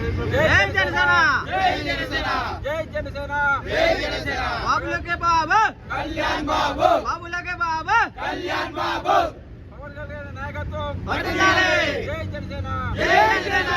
జై జనసేన! జై జనసేన! జై జనసేన! జై జనసేన! బాబులకే బాబు! కళ్యాణ్ బాబు! బాబులకే బాబు! కళ్యాణ్ బాబు! నాయకత్వం. జై జనసేన! జై జనసేన!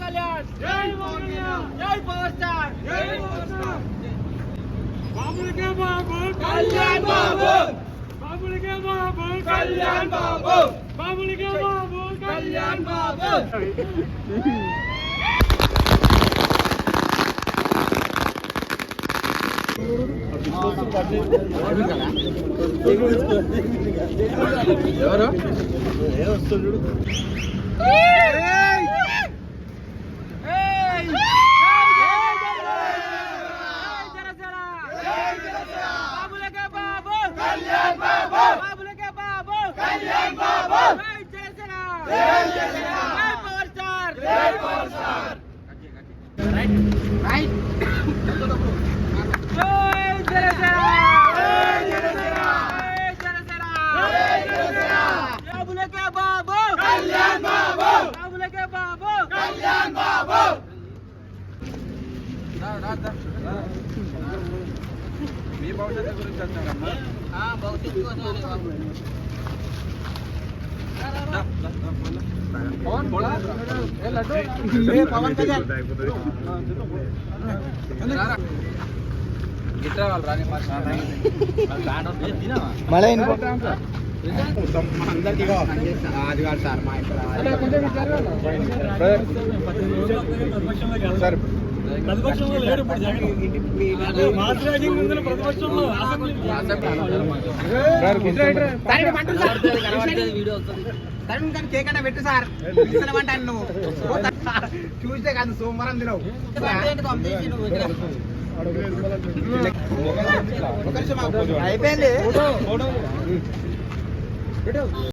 కళ్యాణ్ బాబు బాబులకే బాబు కళ్యాణ్ బాబు బాబులకే బాబు కళ్యాణ్ బాబు బాబులకే మీ భవిష్యత్తు గురించి వచ్చాడమ్మా భవిష్యత్తు పవన్ కళ్యాణ్ మళ్ళీ అందరికీ అది కాదు సార్ మా సార్ ప్రతిపక్షంలో లేడు ఇప్పుడు జగన్. మాస్ రైజింగ్ ముందున ప్రతిపక్షంలో కేక్ అంటే పెట్టు సార్. ఇస్తామంటాను నువ్వు చూస్తే కాదు సోమవారం తినవు. అయిపోయింది.